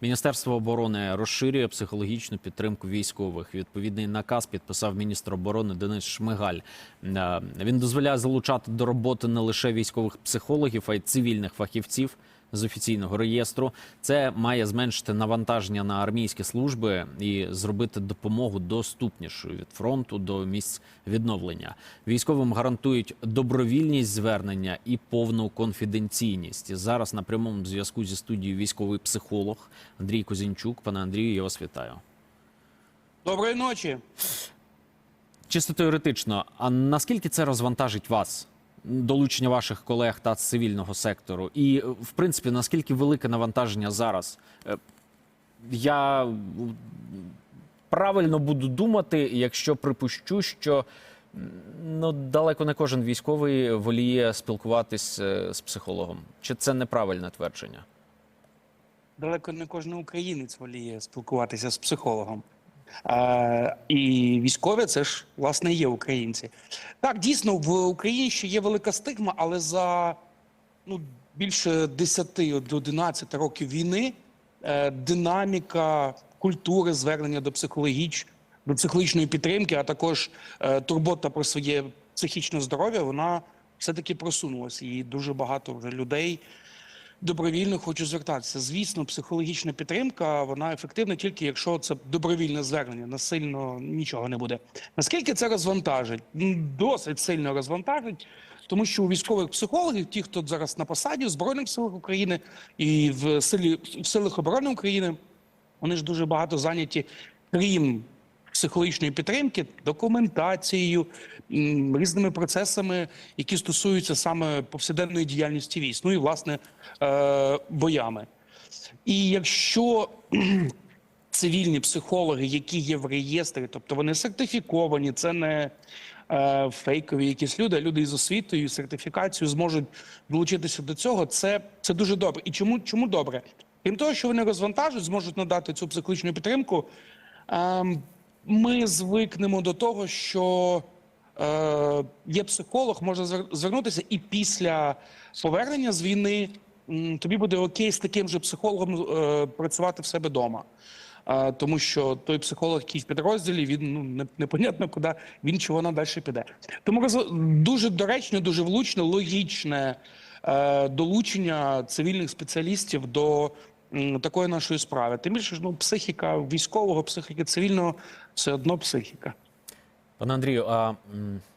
Міністерство оборони розширює психологічну підтримку військових. Відповідний наказ підписав міністр оборони Денис Шмигаль. Е, Він дозволяє залучати до роботи не лише військових психологів, а й цивільних фахівців з офіційного реєстру. Це має зменшити навантаження на армійські служби і зробити допомогу доступнішою від фронту до місць відновлення. Військовим гарантують добровільність звернення і повну конфіденційність. Зараз на прямому зв'язку зі студією військовий психолог Андрій Козінчук. Пане Андрію, я вас вітаю. Доброї ночі. Чисто теоретично, а наскільки це розвантажить вас? Долучення ваших колег та цивільного сектору, і в принципі наскільки велике навантаження зараз? Е, Я правильно буду думати, якщо припущу, що ну далеко не кожен військовий воліє спілкуватись е, з психологом. Чи це неправильне твердження? Далеко не кожен українець воліє спілкуватися з психологом. І військові це ж власне є українці. Так, дійсно, в Україні ще є велика стигма, але за ну, більше 10 до 11 років війни е, динаміка культури звернення до психологіч, до психологічної підтримки, а також е, турбота про своє психічне здоров'я, вона все-таки просунулася. І дуже багато вже людей добровільно хочу звертатися. Звісно, психологічна підтримка вона ефективна тільки якщо це добровільне звернення. Насильно нічого не буде. Наскільки це розвантажить? Досить сильно розвантажить. Тому що у військових психологів, ті, хто зараз на посаді в Збройних силах України і в силі в силах оборони України, вони ж дуже багато зайняті, крім психологічної підтримки, документацією, різними процесами, які стосуються саме повсякденної діяльності військ, ну і власне е, боями. І якщо цивільні психологи, які є в реєстрі, тобто вони сертифіковані, це не е, фейкові якісь люди, а люди із освітою, і сертифікацією зможуть долучитися до цього. Це, це дуже добре. І чому, чому добре? Крім того, що вони розвантажують, зможуть надати цю психологічну підтримку. Ем, ми звикнемо до того, що е, є психолог, може звернутися, і після повернення з війни тобі буде окей з таким же психологом е, працювати в себе вдома. Е, тому що той психолог, який в підрозділі, він ну не, непонятно куди він чи вона далі піде. Тому роз- дуже доречно, дуже влучне, логічне е, долучення цивільних спеціалістів до такої нашої справи. Тим більше ну, психіка військового, психіка цивільного все одно психіка. Пане Андрію, а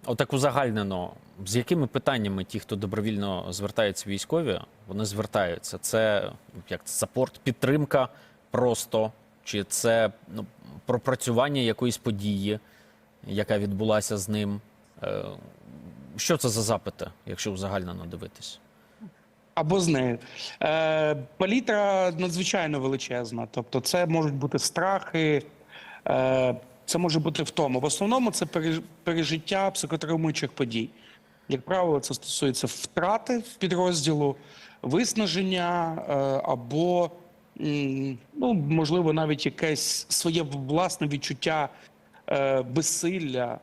отак узагальнено, з якими питаннями ті, хто добровільно звертаються військові, вони звертаються? Це як сапорт, підтримка просто, чи це ну, пропрацювання якоїсь події, яка відбулася з ним? Е, Що це за запити, якщо узагальнено дивитись? Або з нею. Е, палітра надзвичайно величезна. Тобто, це можуть бути страхи, е, це може бути втома. В основному це переж- пережиття психотравмуючих подій. Як правило, це стосується втрати в підрозділу, виснаження е, або, ну, можливо, навіть якесь своє власне відчуття е, безсилля,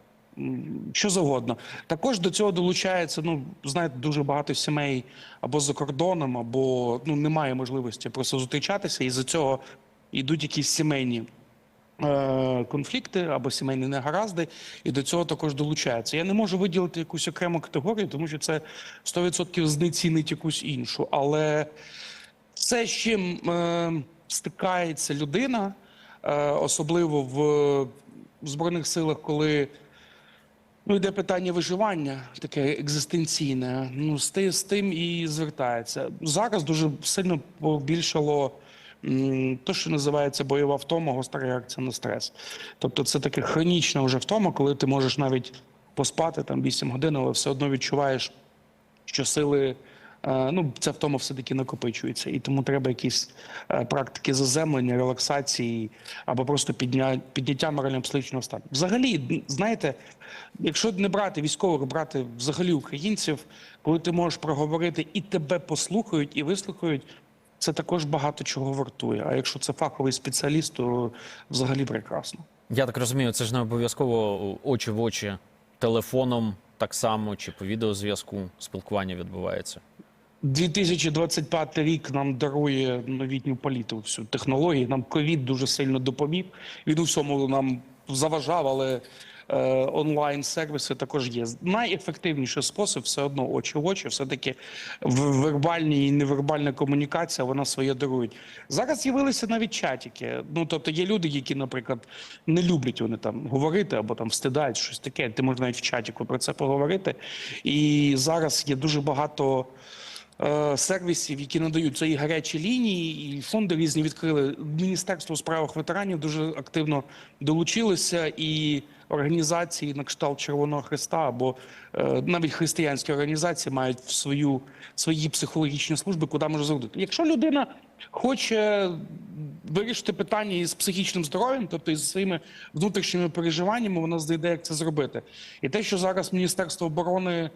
що завгодно. Також до цього долучається, ну, знаєте, дуже багато сімей або за кордоном, або ну, немає можливості просто зустрічатися, і за цього йдуть якісь сімейні е, конфлікти або сімейні негаразди, і до цього також долучаються. Я не можу виділити якусь окрему категорію, тому що це 100% знецінить якусь іншу. Але все, з чим е, стикається людина, е, особливо в Збройних силах, коли ну, йде питання виживання, таке екзистенційне, ну, з, тим і звертається. Зараз дуже сильно побільшало те, що називається бойова втома, гостра реакція на стрес. Тобто це таке хронічна вже втома, коли ти можеш навіть поспати там 8 годин, але все одно відчуваєш що сили, ну це втома все-таки накопичується, і тому треба якісь е, практики заземлення, релаксації або просто підня, підняття морально-психічного стану. Взагалі, знаєте, якщо не брати військових, брати взагалі українців, коли ти можеш проговорити і тебе послухають, і вислухають. Це також багато чого вартує. А якщо це фаховий спеціаліст, то взагалі прекрасно. Я так розумію, це ж не обов'язково очі в очі телефоном так само чи по відеозв'язку спілкування відбувається. 2025 рік нам дарує новітню політику, всю технології. Нам ковід дуже сильно допоміг. Він у всьому нам заважав, але е, онлайн-сервіси також є. Найефективніший спосіб все одно очі в очі, все-таки в- вербальні і невербальна комунікація, вона своє дарує. Зараз з'явилися навіть чатики. Ну тобто є люди, які, наприклад, не люблять вони там говорити або там встидають щось таке. Ти можеш навіть в чатіку про це поговорити. І зараз є дуже багато сервісів, які надають це гарячі лінії, і фонди різні відкрили. Міністерство у справах ветеранів дуже активно долучилося, і організації на кшталт Червоного Христа або е, навіть християнські організації мають свою свої психологічні служби, куди може звернути. Якщо людина хоче вирішити питання із психічним здоров'ям, тобто із своїми внутрішніми переживаннями, вона знайде, як це зробити. І те, що зараз Міністерство оборони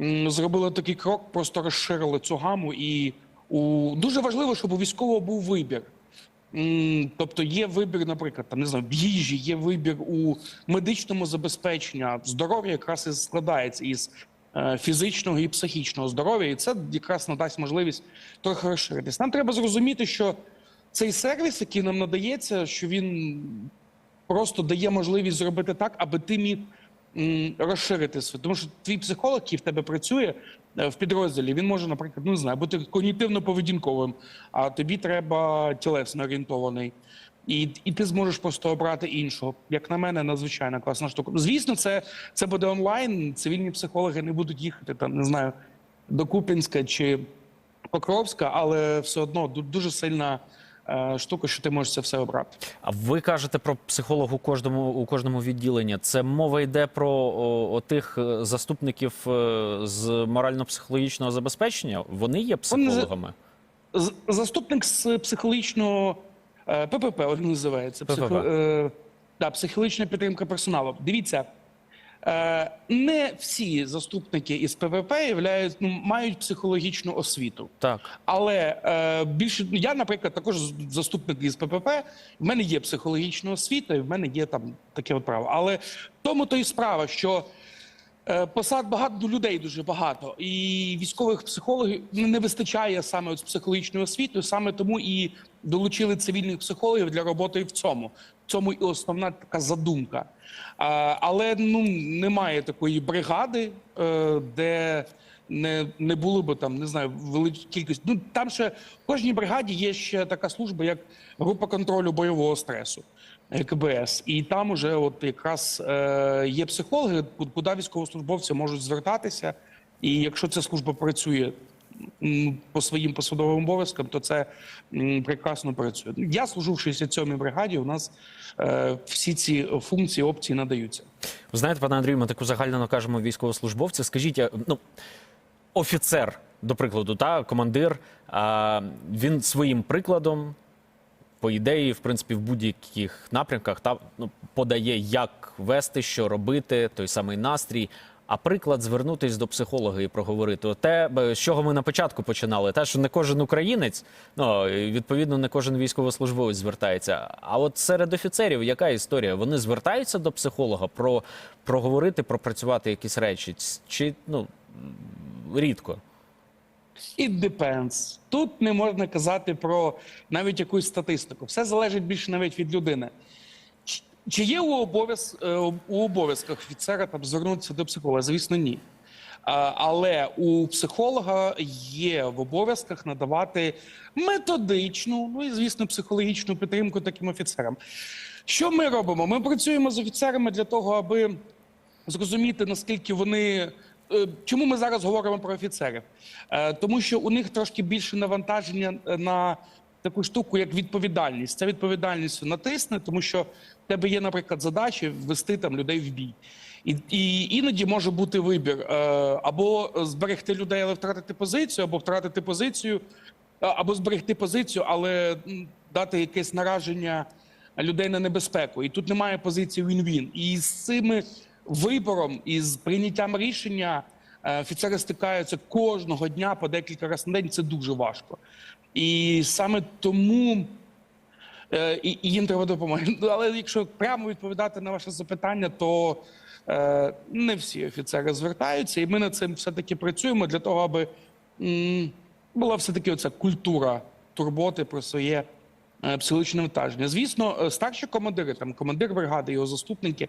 м, зробило такий крок, просто розширили цю гаму. І у дуже важливо, щоб у військового був вибір. Тобто є вибір, наприклад, там не знаю, в їжі, є вибір у медичному забезпеченні. Здоров'я якраз і складається із е, фізичного і психічного здоров'я, і це якраз надасть можливість трохи розширитись. Нам треба зрозуміти, що цей сервіс, який нам надається, що він просто дає можливість зробити так, аби ти міг розширити свій. Тому що твій психолог, який в тебе працює е, в підрозділі, він може, наприклад, ну не знаю, бути когнітивно-поведінковим, а тобі треба тілесно орієнтований. І, і ти зможеш просто обрати іншого. Як на мене, надзвичайно класна штука. Звісно, це, це буде онлайн. Цивільні психологи не будуть їхати там, не знаю, до Купінська чи Покровська, але все одно дуже сильна штука, що ти можеш це все обрати. А ви кажете про психолог у кожному у кожному відділенні. Це мова йде про о, о тих е, заступників е, з морально-психологічного забезпечення. Вони є Вони за- психологами. З- Заступник з психологічного е, ППП він називається. ППП. Психо, е, да, психологічна підтримка персоналу. Дивіться, е, не всі заступники із ПВП являють, ну, мають психологічну освіту. Так. Але е, більше ну, я, наприклад, також заступник із ППП. В мене є психологічна освіта, і в мене є там таке от право. Але тому то і справа, що е, посад багато ну, людей дуже багато, і військових психологів ну, не вистачає саме з психологічною освітою. Саме тому і долучили цивільних психологів для роботи в цьому. В цьому і основна така задумка. Але ну немає такої бригади, е, де не, не було б там, не знаю, великої кількості. Ну там ще в кожній бригаді є ще така служба, як група контролю бойового стресу. КБС, і там уже от якраз е, є психологи, куди військовослужбовці можуть звертатися. І якщо ця служба працює по своїм посадовим обов'язкам, то це прекрасно працює. Я служу в 67-й бригаді. У нас е, всі ці функції, опції надаються. Ви знаєте, пане Андрію, ми таку загальнено кажемо військовослужбовці. Скажіть, ну офіцер, до прикладу, та командир, а, він своїм прикладом, по ідеї, в принципі, в будь-яких напрямках та ну подає, як вести, що робити, той самий настрій. А приклад звернутись до психолога і проговорити те, з чого ми на початку починали, те, що не кожен українець, ну відповідно, не кожен військовослужбовець звертається. А от серед офіцерів яка історія? Вони звертаються до психолога про проговорити, пропрацювати якісь речі, чи ну рідко? It depends. Тут не можна казати про навіть якусь статистику. Все залежить більше навіть від людини. Чи- є е, у обов'язках офіцера там звернутися до психолога? Звісно, ні. Але у психолога є в обов'язках надавати методичну, ну і звісно, психологічну підтримку таким офіцерам. Що ми робимо? Ми працюємо з офіцерами для того, аби зрозуміти, наскільки вони. Е, Чому ми зараз говоримо про офіцерів? Е, Тому що у них трошки більше навантаження е, на таку штуку, як відповідальність. Ця відповідальність натисне, тому що в тебе є, наприклад, задача ввести там людей в бій. І, і іноді може бути вибір або зберегти людей, але втратити позицію, або втратити позицію, або зберегти позицію, але дати якесь нараження людей на небезпеку. І тут немає позиції він-він. І з цими вибором і з прийняттям рішення е, офіцери стикаються кожного дня по декілька разів на день. Це дуже важко. І саме тому е, і, їм треба допомога. Ну, Але якщо прямо відповідати на ваше запитання, то е, не всі офіцери звертаються, і ми над цим все таки працюємо для того, аби була все-таки оця культура турботи про своє психологічне навантаження. Звісно, старші командири, там командир бригади, його заступники,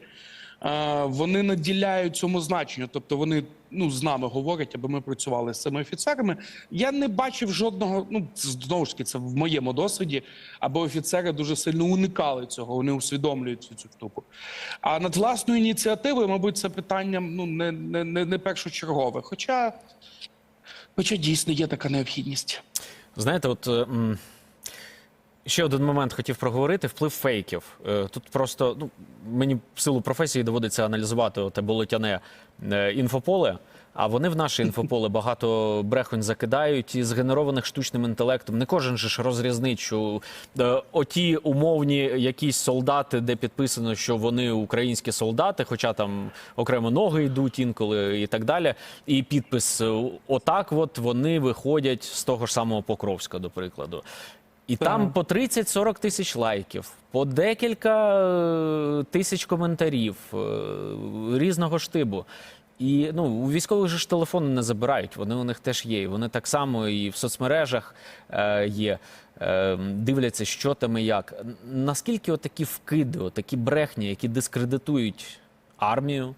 вони наділяють цьому значенню. Тобто вони ну, з нами говорять, аби ми працювали з цими офіцерами. Я не бачив жодного, ну знову ж таки, це в моєму досвіді, аби офіцери дуже сильно уникали цього, вони усвідомлюють цю, штуку. А над власною ініціативою, мабуть, це питання ну, не, не, не, не першочергове. Хоча, хоча дійсно є така необхідність. Знаєте, от. Ще один момент хотів проговорити: вплив фейків. Е, Тут просто ну, мені в силу професії доводиться аналізувати те болотяне е, інфополе. А вони в наше інфополе багато брехонь закидають і згенерованих штучним інтелектом. Не кожен же ж розрізнить, що е, оті умовні якісь солдати, де підписано, що вони українські солдати, хоча там окремо ноги йдуть інколи і так далі. І підпис отак, от вони виходять з того ж самого Покровська, до прикладу. І Так. там по 30-40 тисяч лайків, по декілька е, тисяч коментарів е, різного штибу. І ну, у військових же ж телефони не забирають, вони у них теж є. І вони так само і в соцмережах е, є, е, дивляться, що там і як. Наскільки отакі вкиди, отакі брехні, які дискредитують армію,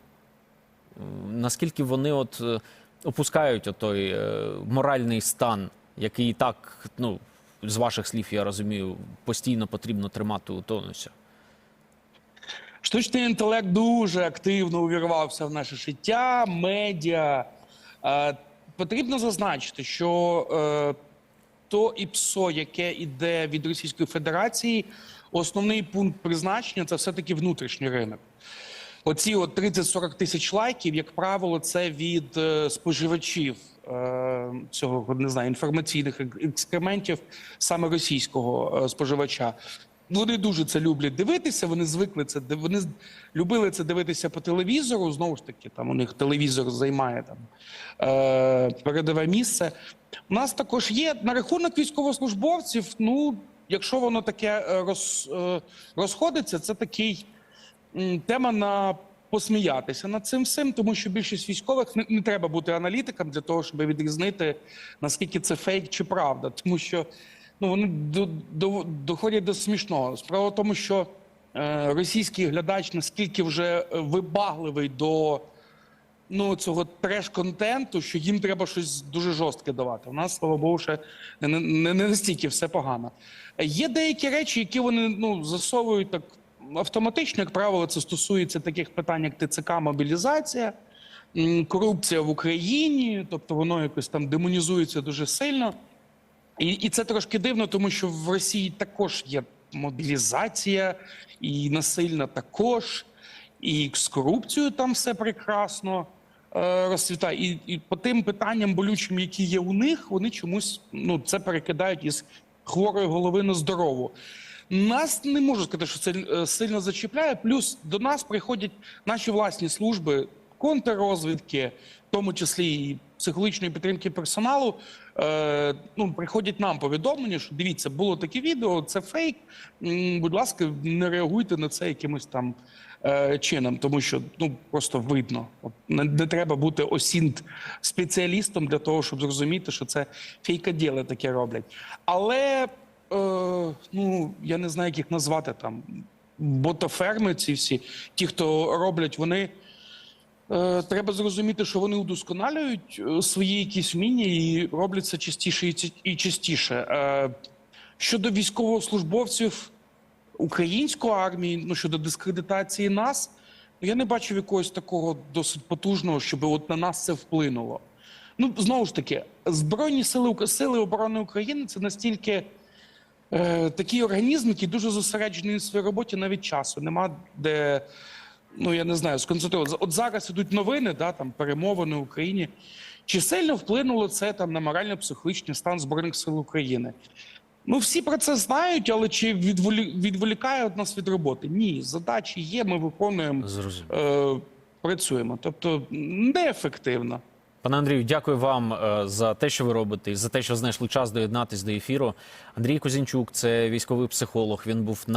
наскільки вони от е, опускають отой е, моральний стан, який і так, ну, з ваших слів, я розумію, постійно потрібно тримати у тонусі. Штучний інтелект дуже активно увірвався в наше життя, медіа. Е, потрібно зазначити, що е, то ІПСО, яке йде від Російської Федерації, основний пункт призначення це все-таки внутрішній ринок. Оці от 30-40 тисяч лайків, як правило, це від е, споживачів е, цього не знаю, інформаційних екскрементів саме російського е, споживача. Вони дуже це люблять дивитися. Вони звикли це вони любили це дивитися по телевізору. Знову ж таки, там у них телевізор займає там передове місце. У нас також є на рахунок військовослужбовців. Ну, якщо воно таке роз, розходиться, це такий тема на посміятися над цим всім, тому що більшість військових не, не треба бути аналітиком для того, щоб відрізнити наскільки це фейк чи правда, тому що ну вони до, до, доходять до смішного. Справа в тому, що е, російський глядач наскільки вже е, вибагливий до ну цього треш-контенту, що їм треба щось дуже жорстке давати. У нас, слава Богу, ще не, не, не настільки все погано. Є деякі речі, які вони ну засовують так автоматично, як правило, це стосується таких питань, як ТЦК, мобілізація, корупція в Україні, тобто воно якось там демонізується дуже сильно. І, і це трошки дивно, тому що в Росії також є мобілізація, і насильна також, і з корупцією там все прекрасно е, розцвітає. І, і по тим питанням болючим, які є у них, вони чомусь ну, це перекидають із хворої голови на здорову. Нас не можу сказати, що це сильно зачіпляє. Плюс до нас приходять наші власні служби контррозвідки, в тому числі і психологічної підтримки персоналу. Е, ну, приходять нам повідомлення, що дивіться, було таке відео, це фейк. Будь ласка, не реагуйте на це якимось там е, чином, тому що ну просто видно. От, не, не треба бути осінт спеціалістом для того, щоб зрозуміти, що це фейкоділи таке роблять. Але ну я не знаю, як їх назвати там. Ботоферми, ці всі, ті, хто роблять, вони е, треба зрозуміти, що вони удосконалюють е, свої якісь вміння і роблять це частіше і і частіше. Е, щодо військовослужбовців української армії, ну щодо дискредитації нас, ну, я не бачив якогось такого досить потужного, щоб от на нас це вплинуло. Ну знову ж таки, збройні сили сили оборони України це настільки е, такий організм, який дуже зосереджений на своїй роботі, навіть часу нема де. Ну я не знаю, сконцентруватися. От зараз ідуть новини, да там перемовини в Україні. Чи сильно вплинуло це там на морально-психологічний стан збройних сил України? Ну всі про це знають, але чи відволі... відволікає нас від роботи? Ні, задачі є. Ми виконуємо, е, працюємо. Тобто неефективно. Пане Андрію, дякую вам е, за те, що ви робите, за те, що знайшли час доєднатись до ефіру. Андрій Козінчук, це військовий психолог. Він був на